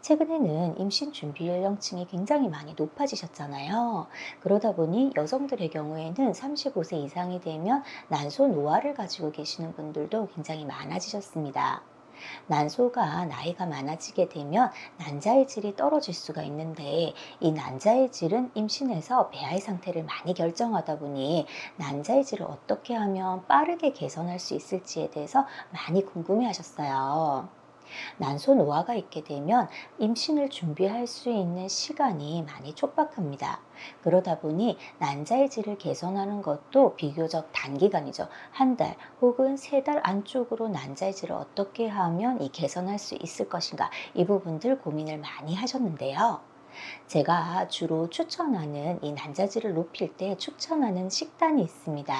최근에는 임신 준비 연령층이 굉장히 많이 높아지셨잖아요. 그러다 보니 여성들의 경우에는 35세 이상이 되면 난소 노화를 가지고 계시는 분들도 굉장히 많아지셨습니다. 난소가 나이가 많아지게 되면 난자의 질이 떨어질 수가 있는데 이 난자의 질은 임신에서 배아의 상태를 많이 결정하다 보니 난자의 질을 어떻게 하면 빠르게 개선할 수 있을지에 대해서 많이 궁금해 하셨어요. 난소 노화가 있게 되면 임신을 준비할 수 있는 시간이 많이 촉박합니다. 그러다 보니 난자의 질을 개선하는 것도 비교적 단기간이죠. 한 달 혹은 세 달 안쪽으로 난자의 질을 어떻게 하면 이 개선할 수 있을 것인가 이 부분들 고민을 많이 하셨는데요. 제가 주로 추천하는 이 난자질을 높일 때 추천하는 식단이 있습니다.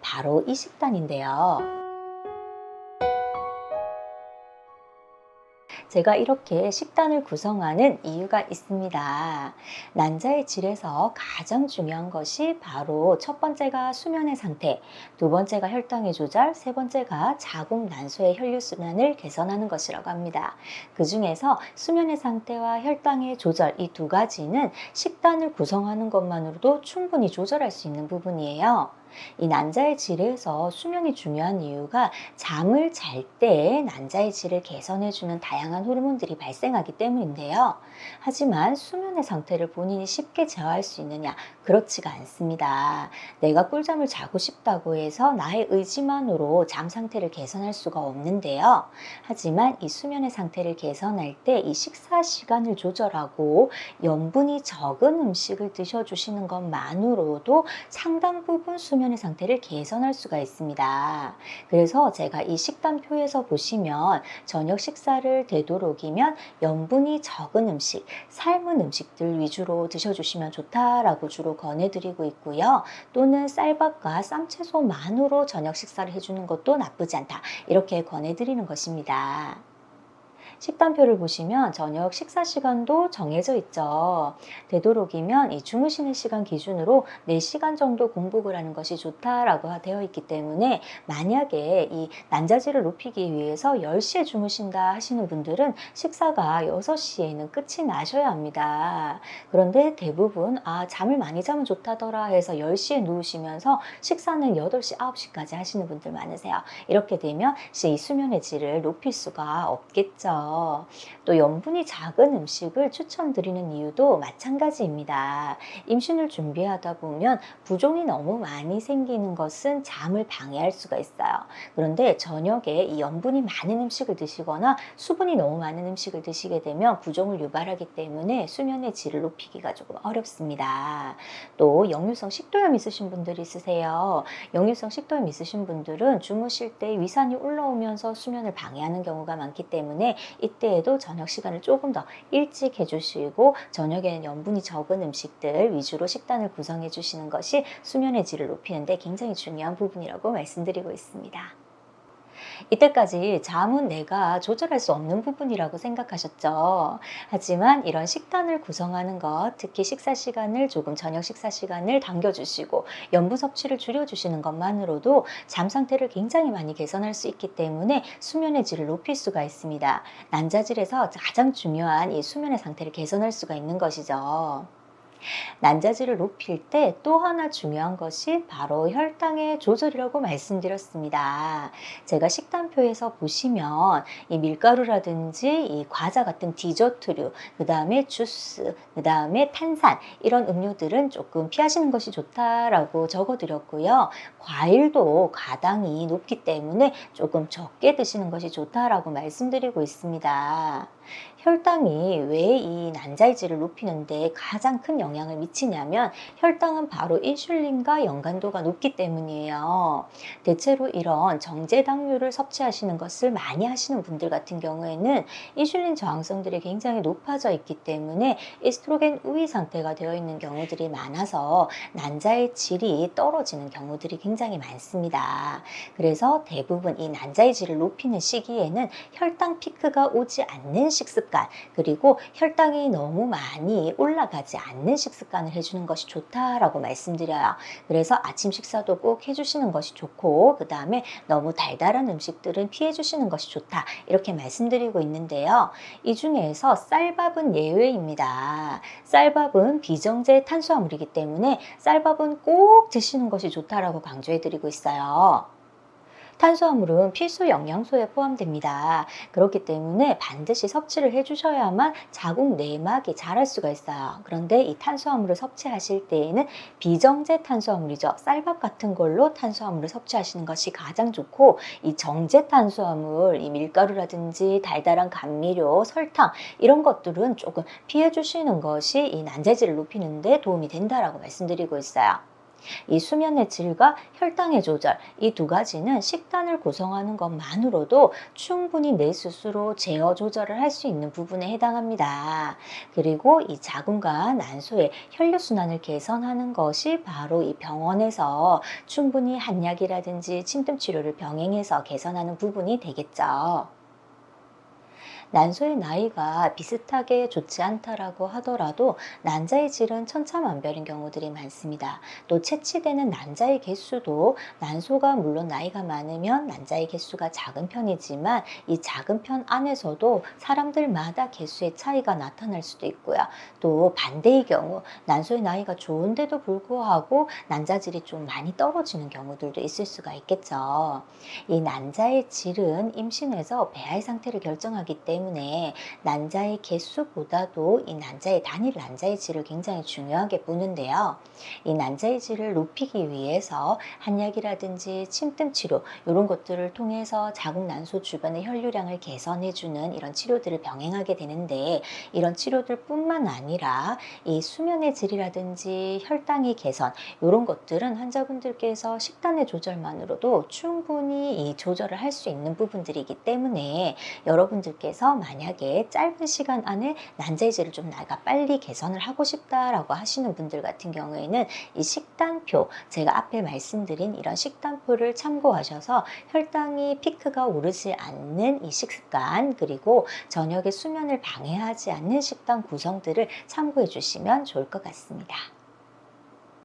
바로 이 식단인데요. 제가 이렇게 식단을 구성하는 이유가 있습니다. 난자의 질에서 가장 중요한 것이 바로 첫 번째가 수면의 상태, 두 번째가 혈당의 조절, 세 번째가 자궁 난소의 혈류 순환을 개선하는 것이라고 합니다. 그 중에서 수면의 상태와 혈당의 조절 이 두 가지는 식단을 구성하는 것만으로도 충분히 조절할 수 있는 부분이에요. 이 난자의 질에서 수면이 중요한 이유가 잠을 잘 때 난자의 질을 개선해주는 다양한 호르몬들이 발생하기 때문인데요. 하지만 수면의 상태를 본인이 쉽게 제어할 수 있느냐? 그렇지가 않습니다. 내가 꿀잠을 자고 싶다고 해서 나의 의지만으로 잠 상태를 개선할 수가 없는데요. 하지만 이 수면의 상태를 개선할 때 이 식사 시간을 조절하고 염분이 적은 음식을 드셔주시는 것만으로도 상당 부분 수면 수면의 상태를 개선할 수가 있습니다. 그래서 제가 이 식단표에서 보시면 저녁 식사를 되 도록이면 염분이 적은 음식, 삶은 음식들 위주로 드셔주시면 좋다라고 주로 권해드리고 있고요. 또는 쌀밥과 쌈채소만으로 저녁 식사를 해주는 것도 나쁘지 않다. 이렇게 권해드리는 것입니다. 식단표를 보시면 저녁 식사 시간도 정해져 있죠. 되도록이면 이 주무시는 시간 기준으로 4시간 정도 공복을 하는 것이 좋다라고 되어 있기 때문에 만약에 이 난자질을 높이기 위해서 10시에 주무신다 하시는 분들은 식사가 6시에는 끝이 나셔야 합니다. 그런데 대부분 아 잠을 많이 자면 좋다더라 해서 10시에 누우시면서 식사는 8시, 9시까지 하시는 분들 많으세요. 이렇게 되면 이 수면의 질을 높일 수가 없겠죠. 또 염분이 작은 음식을 추천드리는 이유도 마찬가지입니다. 임신을 준비하다 보면 부종이 너무 많이 생기는 것은 잠을 방해할 수가 있어요. 그런데 저녁에 이 염분이 많은 음식을 드시거나 수분이 너무 많은 음식을 드시게 되면 부종을 유발하기 때문에 수면의 질을 높이기가 조금 어렵습니다. 또 역류성 식도염 있으신 분들 있으세요. 역류성 식도염 있으신 분들은 주무실 때 위산이 올라오면서 수면을 방해하는 경우가 많기 때문에 이때에도 저녁 시간을 조금 더 일찍 해주시고 저녁에는 염분이 적은 음식들 위주로 식단을 구성해 주시는 것이 수면의 질을 높이는데 굉장히 중요한 부분이라고 말씀드리고 있습니다. 이때까지 잠은 내가 조절할 수 없는 부분이라고 생각하셨죠. 하지만 이런 식단을 구성하는 것, 특히 식사 시간을 조금 저녁 식사 시간을 당겨주시고 염분 섭취를 줄여주시는 것만으로도 잠 상태를 굉장히 많이 개선할 수 있기 때문에 수면의 질을 높일 수가 있습니다. 난자질에서 가장 중요한 이 수면의 상태를 개선할 수가 있는 것이죠. 난자질을 높일 때 또 하나 중요한 것이 바로 혈당의 조절이라고 말씀드렸습니다. 제가 식단표에서 보시면 이 밀가루라든지 이 과자 같은 디저트류, 그 다음에 주스, 그 다음에 탄산 이런 음료들은 조금 피하시는 것이 좋다라고 적어드렸고요. 과일도 가당이 높기 때문에 조금 적게 드시는 것이 좋다라고 말씀드리고 있습니다. 혈당이 왜 이 난자이질을 높이는데 가장 큰 영향을 미치냐면 혈당은 바로 인슐린과 연관도가 높기 때문이에요. 대체로 이런 정제당류를 섭취하시는 것을 많이 하시는 분들 같은 경우에는 인슐린 저항성들이 굉장히 높아져 있기 때문에 에스트로겐 우위 상태가 되어 있는 경우들이 많아서 난자의 질이 떨어지는 경우들이 굉장히 많습니다. 그래서 대부분 이 난자의 질을 높이는 시기에는 혈당 피크가 오지 않는 식습관 그리고 혈당이 너무 많이 올라가지 않는 식습관을 해주는 것이 좋다라고 말씀드려요. 그래서 아침 식사도 꼭 해주시는 것이 좋고 그 다음에 너무 달달한 음식들은 피해주시는 것이 좋다 이렇게 말씀드리고 있는데요. 이 중에서 쌀밥은 예외입니다. 쌀밥은 비정제 탄수화물이기 때문에 쌀밥은 꼭 드시는 것이 좋다라고 강조해드리고 있어요. 탄수화물은 필수 영양소에 포함됩니다. 그렇기 때문에 반드시 섭취를 해주셔야만 자궁 내막이 자랄 수가 있어요. 그런데 이 탄수화물을 섭취하실 때에는 비정제 탄수화물이죠. 쌀밥 같은 걸로 탄수화물을 섭취하시는 것이 가장 좋고 이 정제 탄수화물, 이 밀가루라든지 달달한 감미료, 설탕 이런 것들은 조금 피해 주시는 것이 이 난자질을 높이는 데 도움이 된다라고 말씀드리고 있어요. 이 수면의 질과 혈당의 조절 이 두 가지는 식단을 구성하는 것만으로도 충분히 내 스스로 제어 조절을 할 수 있는 부분에 해당합니다. 그리고 이 자궁과 난소의 혈류 순환을 개선하는 것이 바로 이 병원에서 충분히 한약이라든지 침뜸 치료를 병행해서 개선하는 부분이 되겠죠. 난소의 나이가 비슷하게 좋지 않다라고 하더라도 난자의 질은 천차만별인 경우들이 많습니다. 또 채취되는 난자의 개수도 난소가 물론 나이가 많으면 난자의 개수가 작은 편이지만 이 작은 편 안에서도 사람들마다 개수의 차이가 나타날 수도 있고요. 또 반대의 경우 난소의 나이가 좋은데도 불구하고 난자질이 좀 많이 떨어지는 경우들도 있을 수가 있겠죠. 이 난자의 질은 임신해서 배아의 상태를 결정하기 때문에 때문에 난자의 개수보다도 이 난자의 단일 난자의 질을 굉장히 중요하게 보는데요. 이 난자의 질을 높이기 위해서 한약이라든지 침뜸 치료 이런 것들을 통해서 자궁 난소 주변의 혈류량을 개선해주는 이런 치료들을 병행하게 되는데 이런 치료들뿐만 아니라 이 수면의 질이라든지 혈당의 개선 이런 것들은 환자분들께서 식단의 조절만으로도 충분히 이 조절을 할 수 있는 부분들이기 때문에 여러분들께서 만약에 짧은 시간 안에 난자질을 좀 나가 빨리 개선을 하고 싶다라고 하시는 분들 같은 경우에는 이 식단표 제가 앞에 말씀드린 이런 식단표를 참고하셔서 혈당이 피크가 오르지 않는 이 식습관 그리고 저녁에 수면을 방해하지 않는 식단 구성들을 참고해 주시면 좋을 것 같습니다.